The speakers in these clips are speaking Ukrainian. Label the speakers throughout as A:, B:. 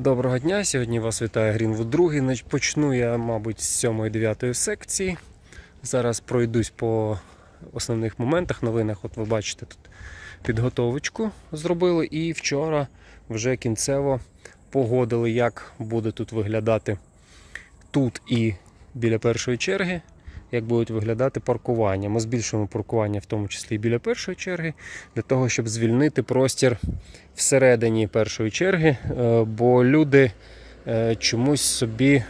A: Доброго дня! Сьогодні вас вітає Грінвуд 2. Почну я, мабуть, з 7-9 секції. Зараз пройдусь по основних моментах, новинах. От ви бачите, тут підготовочку зробили. І вчора вже кінцево погодили, як буде тут виглядати тут і біля першої черги, як будуть виглядати паркування. Ми збільшуємо паркування, в тому числі і біля першої черги, для того, щоб звільнити простір всередині першої черги, е, бо люди е, чомусь собі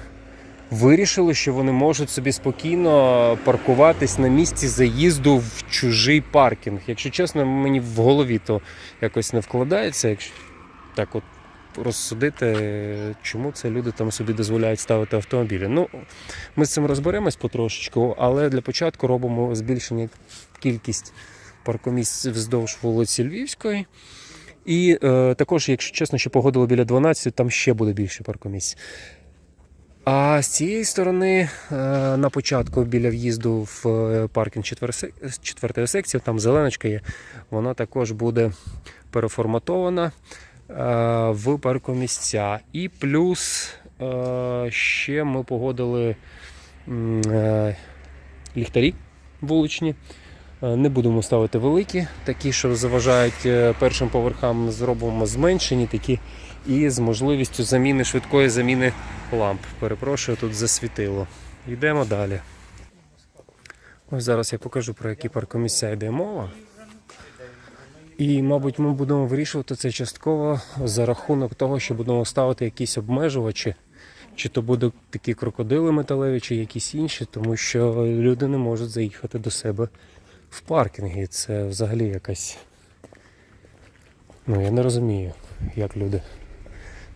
A: вирішили, що вони можуть собі спокійно паркуватись на місці заїзду в чужий паркінг. Якщо чесно, мені в голові то якось не вкладається. Якщо так от розсудити, чому це люди там собі дозволяють ставити автомобілі. Ну, ми з цим розберемось потрошечку, але для початку робимо збільшення кількість паркомісць вздовж вулиці Львівської. І е, також, якщо чесно, ще погодило біля 12, там ще буде більше паркомісць. А з цієї сторони, е, на початку біля в'їзду в е, паркінг четвер- сек- четвертої секції, там зеленочка є, вона також буде переформатована в паркомісця. І плюс е, ще ми погодили е, ліхтарі вуличні. Е, Не будемо ставити великі, такі, що заважають е, першим поверхам, зробимо зменшені такі і з можливістю заміни швидкої заміни ламп. Перепрошую, тут засвітило. Йдемо далі. Ось зараз я покажу про які паркомісця йде мова. І, мабуть, ми будемо вирішувати це частково за рахунок того, що будемо ставити якісь обмежувачі, чи то будуть такі крокодили металеві, чи якісь інші, тому що люди не можуть заїхати до себе в паркінги. Це взагалі якась. Ну, я не розумію, як люди.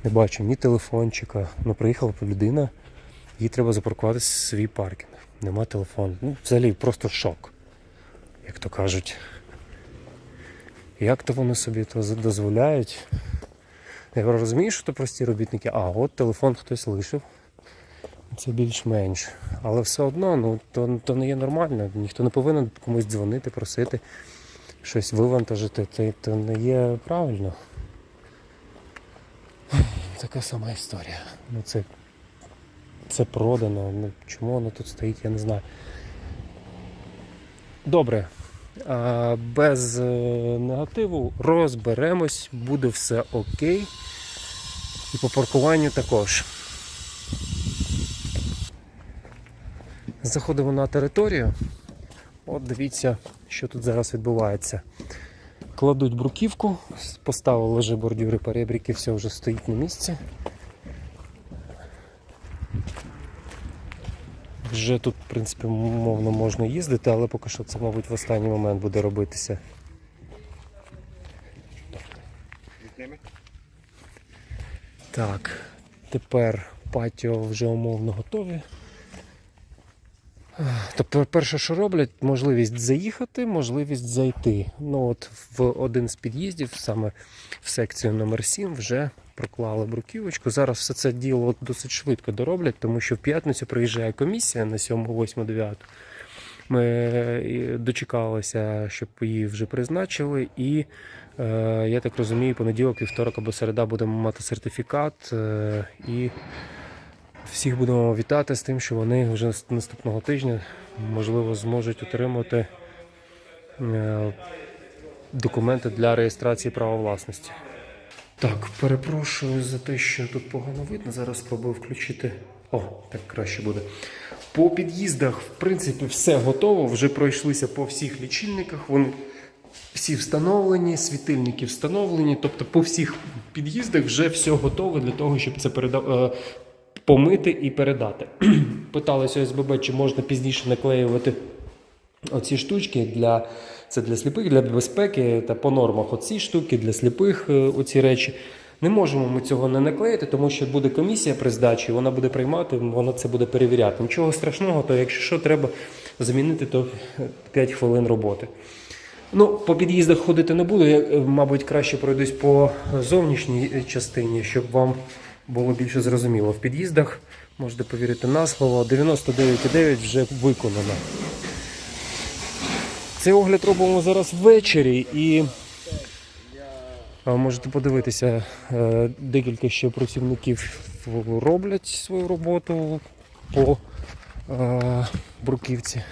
A: Не бачу ні телефончика. Ну, приїхала людина, їй треба запаркуватися свій паркінг. Нема телефону. Ну, взагалі просто шок, як то кажуть. Як то вони собі то дозволяють? Я розумію, що то прості робітники, а от телефон хтось лишив. Це більш-менш. Але все одно, ну то, то не є нормально. Ніхто не повинен комусь дзвонити, просити щось вивантажити. Це то не є правильно. Така сама історія. Ну це, це продано. Ну, чому воно тут стоїть, я не знаю. Добре. Без е, негативу розберемось, буде все окей. І по паркуванню також. Заходимо на територію. От дивіться, що тут зараз відбувається. Кладуть бруківку, поставили вже бордюри перебріки, все вже стоїть на місці. Вже тут, в принципі, мовно можна їздити, але поки що це, мабуть, в останній момент буде робитися. Так, тепер патіо вже умовно готові. Тобто, перше, що роблять, можливість заїхати, можливість зайти. Ну от в один з під'їздів, саме в секцію номер 7 вже проклали бруківочку. Зараз все це діло досить швидко дороблять, тому що в п'ятницю приїжджає комісія на 7, 8, 9. Ми е, дочекалися, щоб її вже призначили, і е, я так розумію, понеділок, вівторок або середа будемо мати сертифікат е, і всіх будемо вітати з тим, що вони вже наступного тижня можливо зможуть отримати документи для реєстрації права власності. Так, перепрошую за те, що тут погано видно. Зараз спробую включити. О, так краще буде. По під'їздах, в принципі, все готово. Вже пройшлися по всіх лічильниках. Вони всі встановлені, світильники встановлені. Тобто по всіх під'їздах вже все готове для того, щоб це переда... е, помити і передати. Питалися ОСББ, чи можна пізніше наклеювати оці штучки для це для сліпих, для безпеки та по нормах. Оці штуки для сліпих, е, оці речі. Не можемо ми цього не наклеїти, тому що буде комісія при здачі, вона буде приймати, вона це буде перевіряти. Нічого страшного, то якщо що треба замінити, то 5 хвилин роботи. Ну, по під'їздах ходити не буду. Я, е, мабуть, краще пройдусь по зовнішній е, частині, щоб вам було більше зрозуміло. В під'їздах можете повірити на слово, 99,9 вже виконано. Цей огляд робимо зараз ввечері і Можете подивитися, е, декілька ще працівників роблять свою роботу по е, бруківці.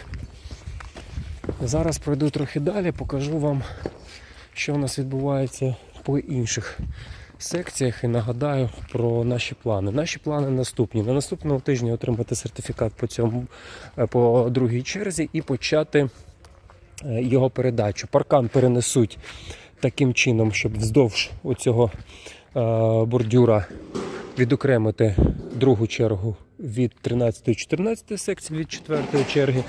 A: Зараз пройду трохи далі, покажу вам, що у нас відбувається по інших секціях і нагадаю про наші плани. Наші плани наступні. На наступному тижні отримати сертифікат по цьому е, по другій черзі і почати е, його передачу. Паркан перенесуть таким чином, щоб вздовж оцього е, бордюра відокремити другу чергу від 13-14 секції від 4 черги.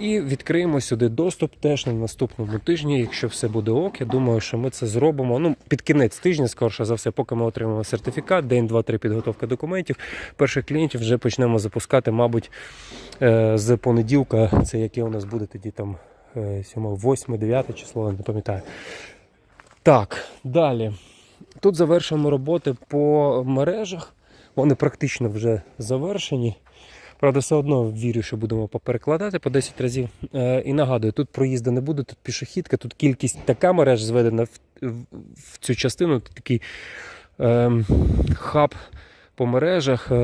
A: І відкриємо сюди доступ теж на наступному тижні. Якщо все буде ок, я думаю, що ми це зробимо. Ну, під кінець тижня, скорше за все, поки ми отримаємо сертифікат, день, два, три підготовка документів. Перших клієнтів вже почнемо запускати, мабуть, е, з понеділка. Це яке у нас буде тоді там 7, 8, 9 число, не пам'ятаю. Так, далі. Тут завершуємо роботи по мережах. Вони практично вже завершені. Правда, все одно вірю, що будемо поперекладати по 10 разів. Е, і нагадую, тут проїзду не буде, тут пішохідка, тут кількість така мереж зведена в, цю частину, тут такий ем, хаб по мережах. Е,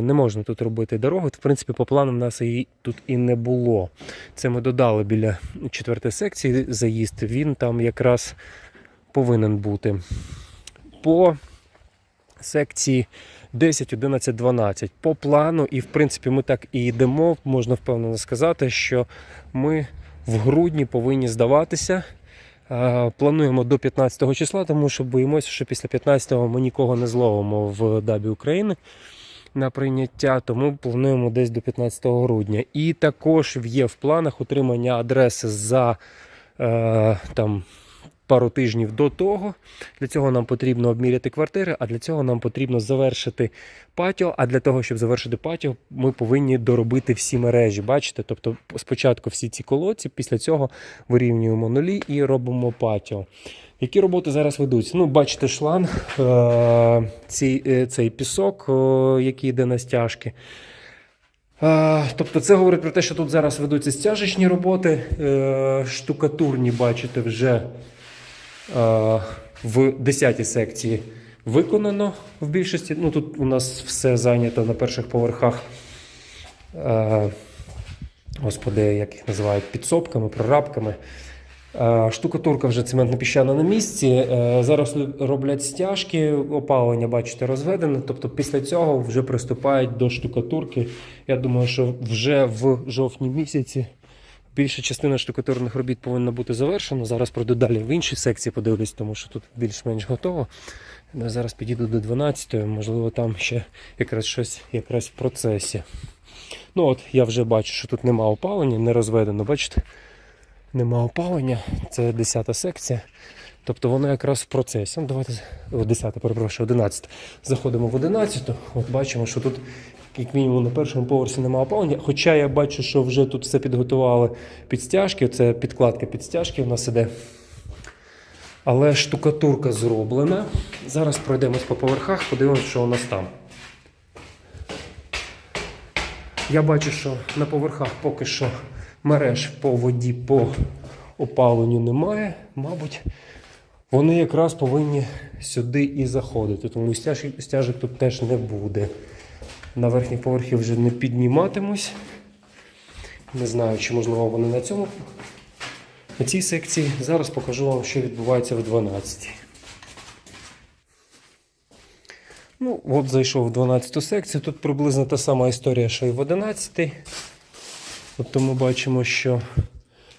A: не можна тут робити дорогу. В принципі, по плану в нас її тут і не було. Це ми додали біля четвертої секції заїзд. Він там якраз повинен бути. По секції 10, 11, 12. По плану, і в принципі ми так і йдемо, можна впевнено сказати, що ми в грудні повинні здаватися. Е, Плануємо до 15 числа, тому що боїмося, що після 15-го ми нікого не зловимо в Дабі України на прийняття, тому плануємо десь до 15 грудня. І також є в планах утримання адреси за е, там, пару тижнів до того. Для цього нам потрібно обміряти квартири, а для цього нам потрібно завершити патіо. А для того, щоб завершити патіо, ми повинні доробити всі мережі. Бачите? Тобто спочатку всі ці колодці, після цього вирівнюємо нулі і робимо патіо. Які роботи зараз ведуться? Ну, бачите, шланг, е- цей, цей пісок, е, який йде на стяжки. Е, Тобто це говорить про те, що тут зараз ведуться стяжечні роботи, штукатурні, бачите, вже в 10 секції виконано в більшості. Ну, тут у нас все зайнято на перших поверхах. Е, Господи, як їх називають, підсобками, прорабками. Е, Штукатурка вже цементно-піщана на місці. Е, Зараз роблять стяжки, опалення, бачите, розведене. Тобто після цього вже приступають до штукатурки. Я думаю, що вже в жовтні місяці більша частина штукатурних робіт повинна бути завершена. Зараз пройду далі в інші секції, подивлюсь, тому що тут більш-менш готово. Я Зараз підійду до 12-ї, можливо, там ще якраз щось якраз в процесі. Ну от я вже бачу, що тут нема опалення, не розведено, бачите? Нема опалення, це 10 секція. Тобто воно якраз в процесі. Ну, давайте о, 10, перепрошую, 11. Заходимо в 11. От бачимо, що тут, як мінімум, на першому поверсі немає опалення. Хоча я бачу, що вже тут все підготували під стяжки. Це підкладка під стяжки в нас іде. Але штукатурка зроблена. Зараз пройдемось по поверхах, подивимось, що у нас там. Я бачу, що на поверхах поки що мереж по воді по опаленню немає. Мабуть, вони якраз повинні сюди і заходити, тому стяжок тут теж не буде. На верхній поверхі вже не підніматимусь. Не знаю, чи можливо вони на цьому. На цій секції зараз покажу вам, що відбувається в 12. Ну, от зайшов в 12 секцію. Тут приблизно та сама історія, що і в 11. Тобто ми бачимо, що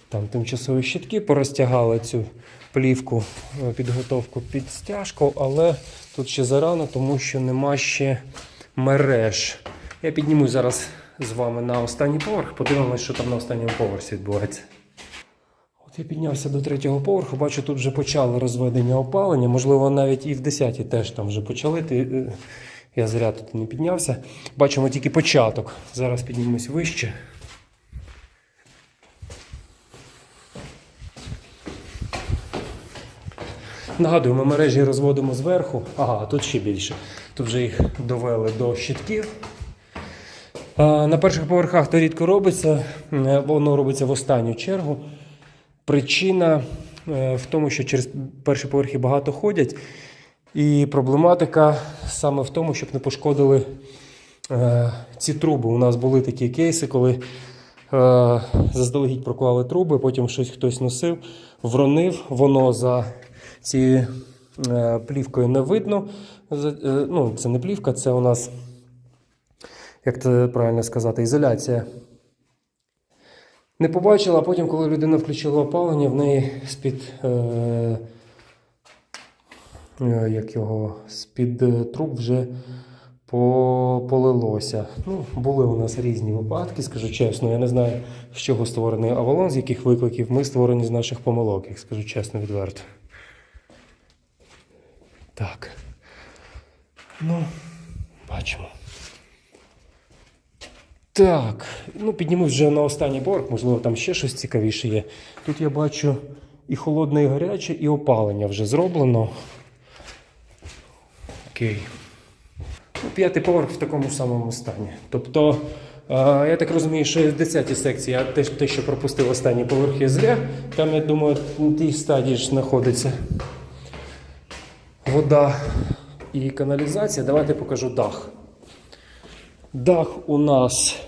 A: там тимчасові щитки порозтягали цю плівку, е, підготовку під стяжку, але тут ще зарано, тому що нема ще мереж. Я піднімусь зараз з вами на останній поверх, подивимось, що там на останньому поверсі відбувається. От я піднявся до третього поверху, бачу, тут вже почали розведення опалення. Можливо, навіть і в 10 теж там вже почали. Е, Я зря тут не піднявся. Бачимо тільки початок. Зараз піднімусь вище. Нагадую, ми мережі розводимо зверху. Ага, тут ще більше. Тут вже їх довели до щитків. На перших поверхах то рідко робиться, е, воно робиться в останню чергу. Причина е, в тому, що через перші поверхи багато ходять. І проблематика саме в тому, щоб не пошкодили е, ці труби. У нас були такі кейси, коли заздалегідь проклали труби, потім щось хтось носив, вронив, воно за цією е, плівкою не видно. Е, ну, це не плівка, це у нас, як це правильно сказати, ізоляція. Не побачила, а потім, коли людина включила опалення, в неї з-під. Е, е, як його з-під труб вже по- полилося. Ну, були у нас різні випадки, скажу чесно. Я не знаю, з чого створений Авалон, з яких викликів. Ми створені з наших помилок, як скажу чесно, відверто. Так. Ну, бачимо. Так, ну піднімусь вже на останній поверх, можливо, там ще щось цікавіше є. Тут я бачу і холодне, і гаряче, і опалення вже зроблено. Окей. Ну, П'ятий поверх в такому самому стані. Тобто, е, я так розумію, що в 10 секції, я те, те, що пропустив останній поверх, я зря. Там, я думаю, на тій стадії ж знаходиться вода і каналізація. Давайте покажу дах. Дах у нас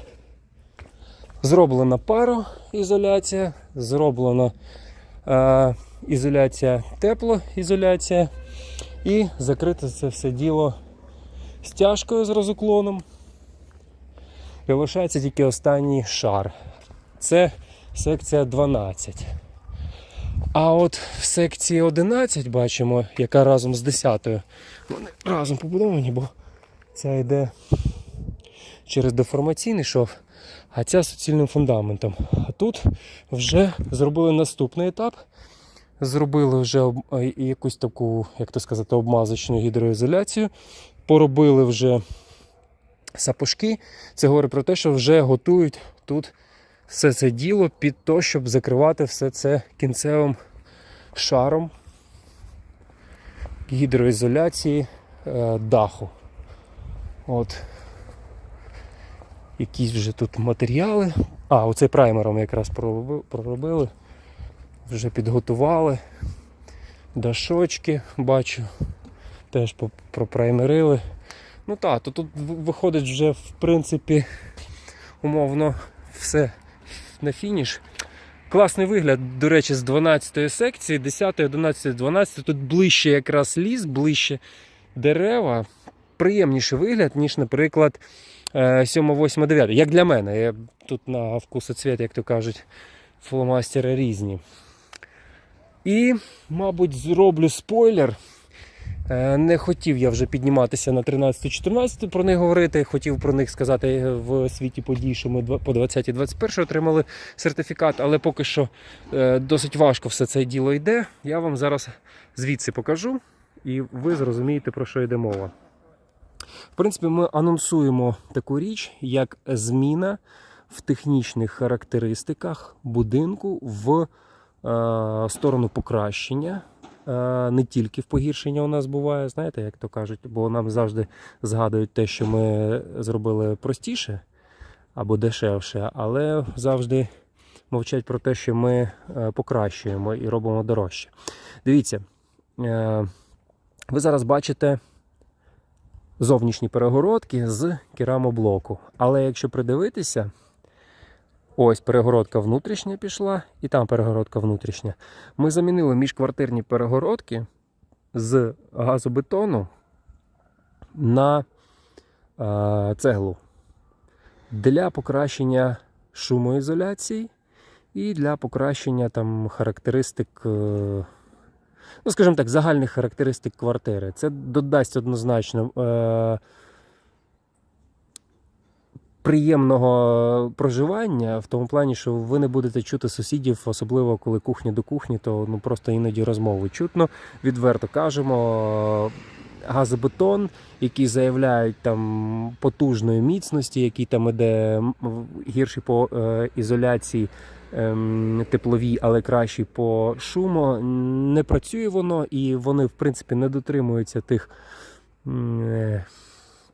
A: зроблена пароізоляція, зроблена е, ізоляція, теплоізоляція і закрите це все діло стяжкою з розуклоном. І лишається тільки останній шар. Це секція 12. А от в секції 11 бачимо, яка разом з 10 вони разом побудовані, бо ця йде через деформаційний шов, а ця суцільним фундаментом. А тут вже зробили наступний етап. Зробили вже якусь таку, як то сказати, обмазочну гідроізоляцію. Поробили вже сапожки. Це говорить про те, що вже готують тут все це діло під те, щоб закривати все це кінцевим шаром гідроізоляції е, даху. От якісь вже тут матеріали. А, оцей праймером якраз проробили. Вже підготували. Дашочки бачу. Теж пропраймерили. Ну так, то тут виходить вже в принципі умовно все на фініш. Класний вигляд, до речі, з 12 секції, 10, 11, 12. Тут ближче якраз ліс, ближче дерева. Приємніший вигляд, ніж, наприклад, 7, 8, 9. Як для мене. Я тут на вкус і цвіт, як то кажуть, фломастери різні. І, мабуть, зроблю спойлер. Е, Не хотів я вже підніматися на 13-14, про них говорити. Хотів про них сказати в світі подій, що ми по 20-21 отримали сертифікат, але поки що е, досить важко все це діло йде. Я вам зараз звідси покажу, і ви зрозумієте, про що йде мова. В принципі, ми анонсуємо таку річ, як зміна в технічних характеристиках будинку в е, сторону покращення. Е, Не тільки в погіршення у нас буває, знаєте, як то кажуть, бо нам завжди згадують те, що ми зробили простіше або дешевше, але завжди мовчать про те, що ми е, покращуємо і робимо дорожче. Дивіться, е, ви зараз бачите зовнішні перегородки з керамоблоку. Але якщо придивитися, ось перегородка внутрішня пішла, і там перегородка внутрішня. Ми замінили міжквартирні перегородки з газобетону на е, цеглу для покращення шумоізоляції і для покращення там характеристик. е, Ну, скажімо так, загальних характеристик квартири. Це додасть однозначно е, приємного проживання в тому плані, що ви не будете чути сусідів, особливо коли кухня до кухні, то ну просто іноді розмови чутно. Відверто кажемо. Газобетон, який заявляють там потужної міцності, який там іде гірший по е, ізоляції ем, тепловій, але кращий по шуму. Не працює воно, і вони, в принципі, не дотримуються тих, е,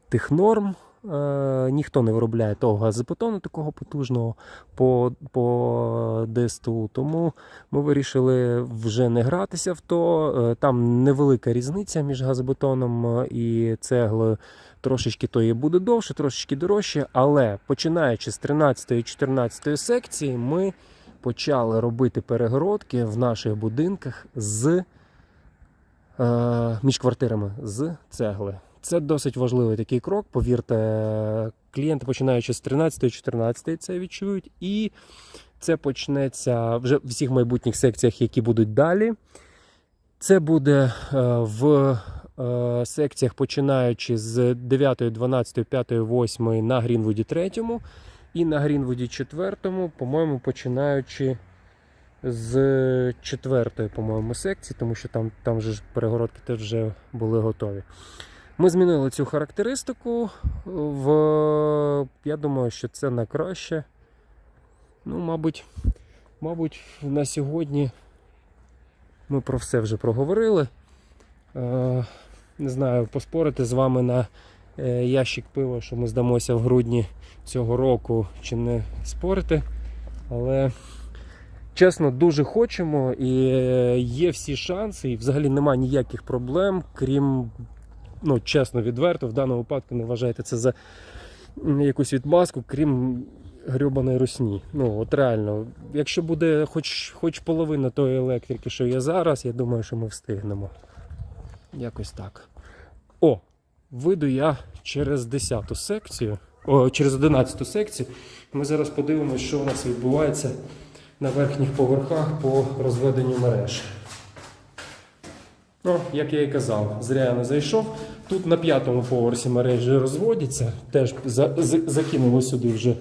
A: тих норм Е, ніхто не виробляє того газобетону такого потужного по, по ДСТУ. Тому ми вирішили вже не гратися в то. Е, там невелика різниця між газобетоном е, і цеглою. Трошечки то є буде довше, трошечки дорожче, але починаючи з 13-14 секції, ми почали робити перегородки в наших будинках з між квартирами з цегли. Це досить важливий такий крок. Повірте, клієнти, починаючи з 13-14 це відчують, і це почнеться вже в всіх майбутніх секціях, які будуть далі. Це буде е, в е, секціях, починаючи з 9, 12, 5, 8 на Грінвуді 3 і на Грінвуді 4, по-моєму, починаючи з четвертої, по-моєму, секції, тому що там, там же перегородки теж вже були готові. Ми змінили цю характеристику. В... Я думаю, що це на краще. Ну, мабуть, мабуть, на сьогодні ми про все вже проговорили. Е, не знаю, поспорити з вами на е, ящик пива, що ми здамося в грудні цього року, чи не спорити. Але чесно, дуже хочемо і е, є всі шанси, і взагалі немає ніяких проблем, крім, ну, чесно, відверто, в даному випадку не вважайте це за якусь відмазку, крім грьобаної русні. Ну, от реально, якщо буде хоч, хоч половина тої електрики, що є зараз, я думаю, що ми встигнемо. Якось так. О, вийду я через 10 секцію, о, через 11 секцію. Ми зараз подивимося, що у нас відбувається на верхніх поверхах по розведенню мереж. Ну, як я і казав, зря я не зайшов. Тут на п'ятому поверсі мережі розводяться. Теж за, за- закинули сюди вже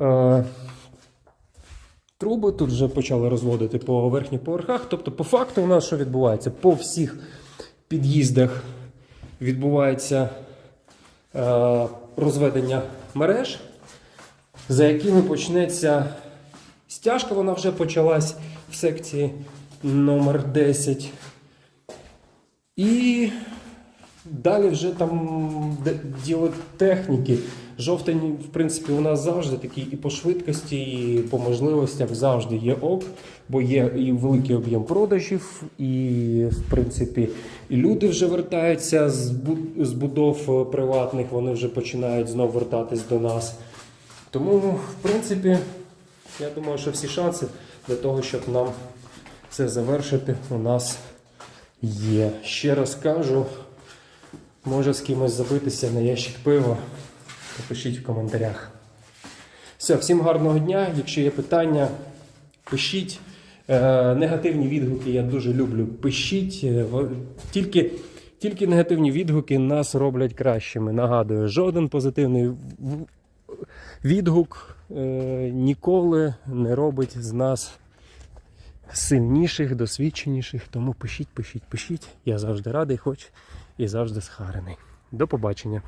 A: е, труби. Тут вже почали розводити по верхніх поверхах. Тобто, по факту, у нас що відбувається? По всіх під'їздах відбувається е, розведення мереж, за якими почнеться стяжка, вона вже почалась в секції номер 10. І далі вже там діло техніки. Жовтень, в принципі, у нас завжди такий і по швидкості, і по можливостях завжди є ок, бо є і великий об'єм продажів, і в принципі і люди вже вертаються з будов е, приватних, вони вже починають знову вертатись до нас. Тому, в принципі, я думаю, що всі шанси для того, щоб нам це завершити, у нас є. Ще раз кажу, може з кимось забитися на ящик пива, напишіть в коментарях. Все, всім гарного дня. Якщо є питання, пишіть. Е, негативні відгуки я дуже люблю. Пишіть. Е, Тільки, тільки негативні відгуки нас роблять кращими. Нагадую, жоден позитивний відгук е, ніколи не робить з нас сильніших, досвідченіших. Тому пишіть, пишіть, пишіть. Я завжди радий, хоч і завжди схарений. До побачення.